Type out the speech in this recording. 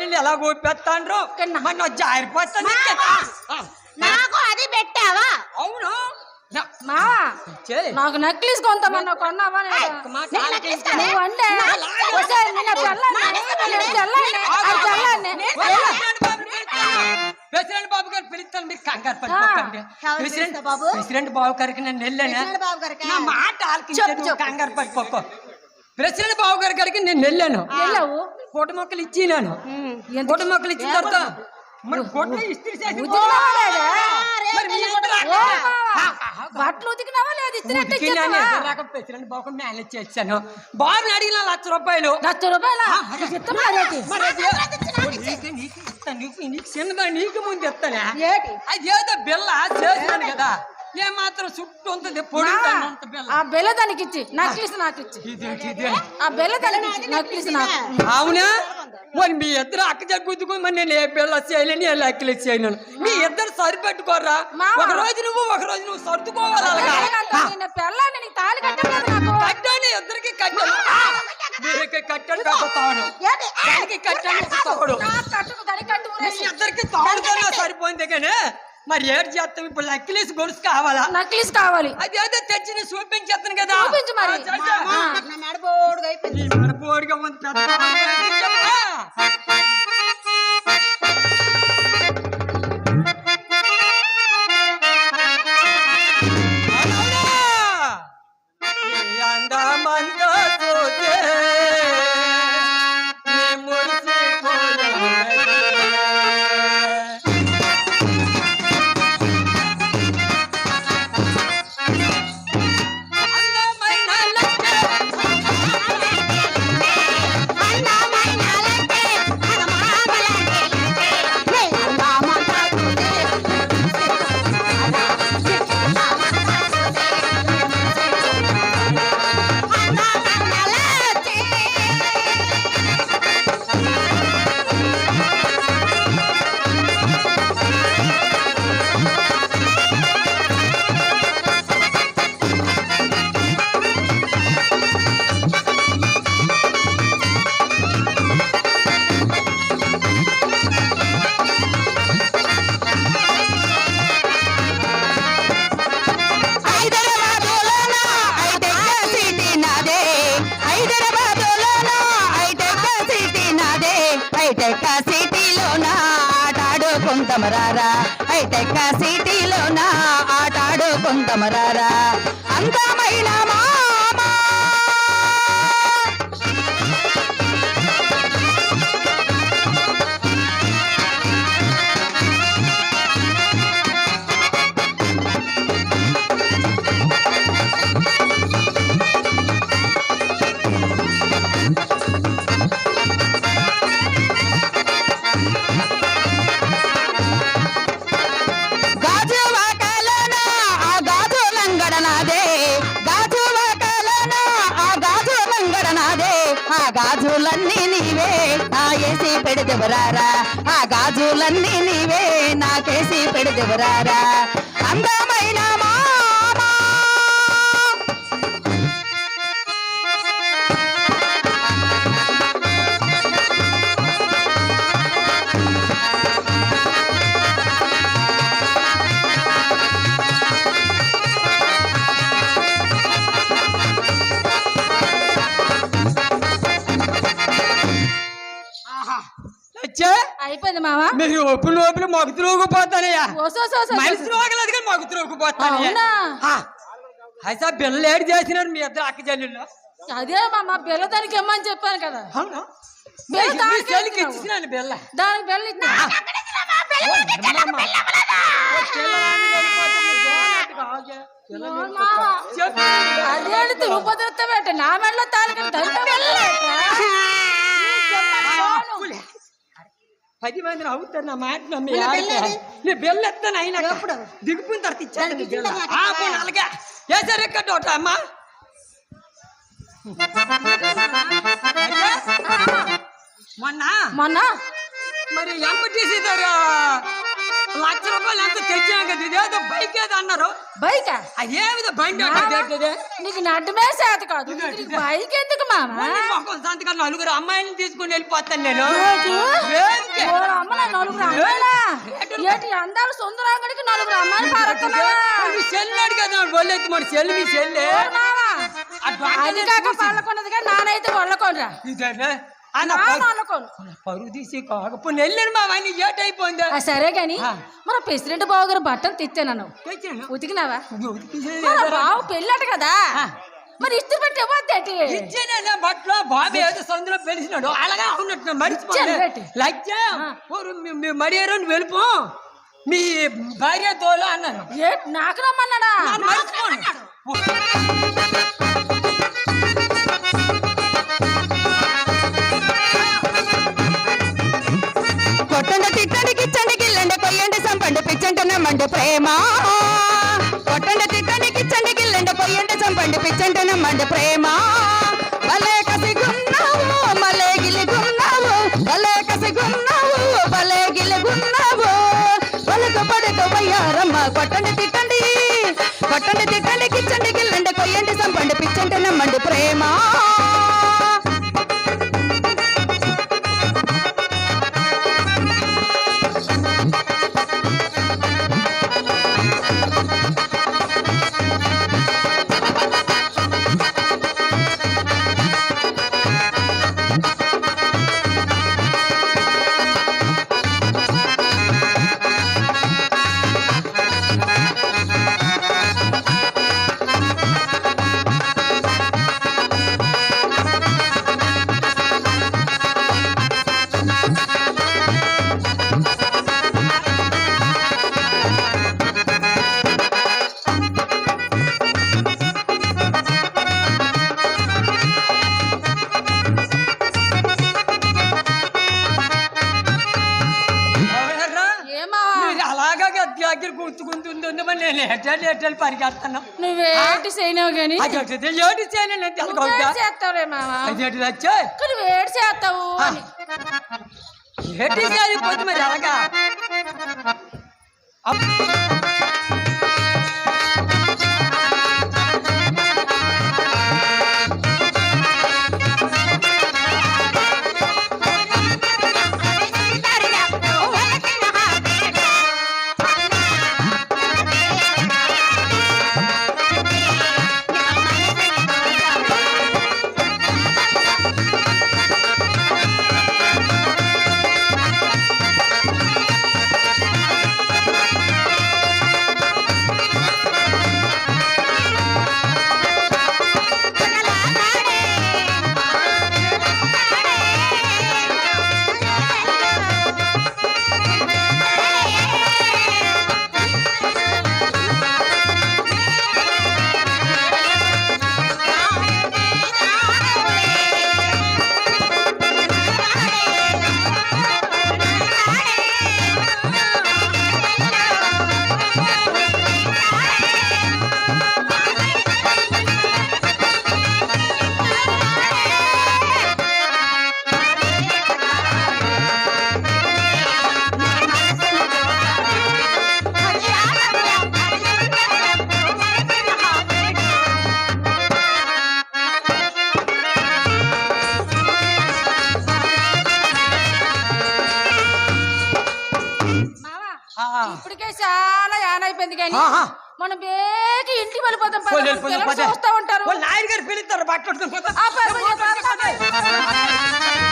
చెల్లెలు ఎలా కన్నా. మన జారిపోతుంది నాకు. అది పెట్టావా? అవును. నాకు నక్లీస్ కొంతమన్నా కొన్నావా నిన్న నిన్న ప్రెసిడెంట్ బాబు గారు పిలుస్తాను మీరు కంగారు పడిపోకండి ప్రెసిడెంట్ బాబు? ప్రెసిడెంట్ బాబు గారికి నేను వెళ్ళాను? నా మాట. కంగారు పడిపోకో ప్రెసిడెంట్ బాబు గారి గారికి నేను వెళ్ళాను. వెళ్ళావు. మొక్కలు ఇచ్చినాను. పూట మొక్కలు ఇచ్చిన తర్వాత మరి ఇస్త్రీ చేసి మీ బట్టలు ఉతికినావా లేదు? ఇచ్చినట్టు ప్రెసిడెంట్ బాబు మేనేజ్ చేశాను. బాబుని అడిగిన లక్ష రూపాయలు. లక్ష రూపాయల? నీకు ఇస్తాను నీకు ముందు ఇస్తానే? ఏంటి? అది ఏదో బిల్ల చేసినాను కదా. ఏ మాత్రం చుట్టూ ఉంటుంది పొడి అంత బిల్ల ఆ బెల్ల దానికి ఇచ్చి నక్లీస్ నాకు ఇచ్చి ఇదేంటి? ఇదే ఆ బెల్ల దానికి ఇచ్చి నక్లీస్ నాకు. అవునా? మరి మీ ఇద్దరు అక్క జగ్గుద్దుకుని మరి నేను ఏ బిల్ల చేయలేని ఏ లెక్కలు చేయలేను. మీ ఇద్దరు సరిపెట్టుకోరా మామ. ఒక రోజు నువ్వు ఒక రోజు నువ్వు సర్దుకోవాలి అలాగా? ఎలాగంటావు? నిన్న పెళ్ళాన్ని నీకు తాళి కట్టలేదు నాకు. కట్టాను ఇద్దరికి కట్టాను మీరికి కట్టాను పెద్ద తాడు. ఏంటి? దానికి కట్టాను ఒక తాడు. నాకు కట్టుకు దానికి కట్టు మీ ఊరేసి. ఇద్దరికి సరిపోయింది కానీ మరి ఏడు చేస్తాం ఇప్పుడు లెక్కలేసి గొలుసు కావాలా? నక్లీస్ కావాలి. అదేదో తెచ్చి నేను చూపించేస్తాను కదా. చూపించు మరి. ఆ, చేస్తా. మా, నా మెడ బోడుగా అయిపోయింది. ఈ మన బోడిగా ఉంది హైటెక్ సిటీలోన ఆటాడుకుంటామరారా అందమైన మా పెడదెవరారా? ఆ గాజులన్నీ నీవే నాకేసి పెడదెవరారా? అందమ అయిపోయింది మావా? మీరు మగుతులోకిపోతానయ్యా ఓసో సో సో మనిషి రోగలేదు కానీ మగుతులోకిపోతానయ్యా అవునా? అయితే బిల్ల ఏడు చేసినారు మీ ఇద్దరు అక్క చెల్లెళ్ళు. అదే మామ బెల్ల దానికి ఇమ్మని చెప్పాను కదా. అవునా? మీ దానికి అదేంటి తిరుపతి నా మెడలో తాళి పది మందిని అవుతారు నా మాట నమ్మి. నీ ఎత్తాను అయినా ఎప్పుడు? దిగిపోయిన తర్వాత ఇచ్చాను నీ అలాగే ఎక్కడ అమ్మా? మొన్న? మొన్న? మరి ఎంపటీసీ దగ్గర బైక్ ఏదో అన్నారు. బైక్? అదేమిదో బండి నీకు నడ్డమే చేత కాదు. బైక్ ఎందుకు మామ నలుగురు అమ్మాయిని తీసుకుని వెళ్ళిపోతాను నేను. అమ్మలా నలుగురు అమ్మాయిలా? ఏంటి? అందాలు సుందరాంగడికి నలుగురు అమ్మాయిలు పారుతున్నావా సెల్లు అడిగేదా వాళ్ళకి మన సెల్ మీ సెల్లే? అది కాక కానీ నానైతే వళ్ళకొనరా పరువు తీసి కాకపోతే వెళ్ళాను మా వాడిని సరే గాని. మన ప్రెసిడెంట్ బాబు గారు బట్టలు తెచ్చాను. ఉతికినావా. బావు పెళ్ళాట కదా. మరి ఇస్త్రీ పెట్టి ఇవ్వద్దేటి ఇచ్చానే బట్టలో బాబు ఏదో సందులో పెలిసినాడు. అలాగా. లజ్జ మర్యాద వెళ్ళిపో. మీ భార్య తోలు అన్నాను. నాకు రమ్మన్నాడా? నన్ను పట్టండి తిట్టండి. పట్టండి తిట్టండి కిచ్చండి గిల్లండి కొయ్యండి సంపండి పిచ్చండి నమ్మండి ప్రేమ. అలాగా దగ్గర గుర్తుకుంటుంది మరి నేను ఎట్టాలి ఎట్టాలి పరిగెడతాను నువ్వేంటి చేయనావు గాని అది ఒకటి ఏడు చేయను నేను నువ్వేడు తెలుసుకోవద్దా చేస్తావులే మావా? అది ఎటు వచ్చా నువ్వేడు చేస్తావు ఎటు చేయకపోతే మరి అలాగా ఇప్పటికే చాలా యాన్ అయిపోయింది కానీ ఆహా. మనం బేగి ఇంటికి వెళ్ళిపోతాం పద. పోనీ, పిల్లలు. చూస్తా ఉంటారు వాళ్ళు గారు పిలుస్తారు బట్టలు ఆ పద, పద, పద, పద.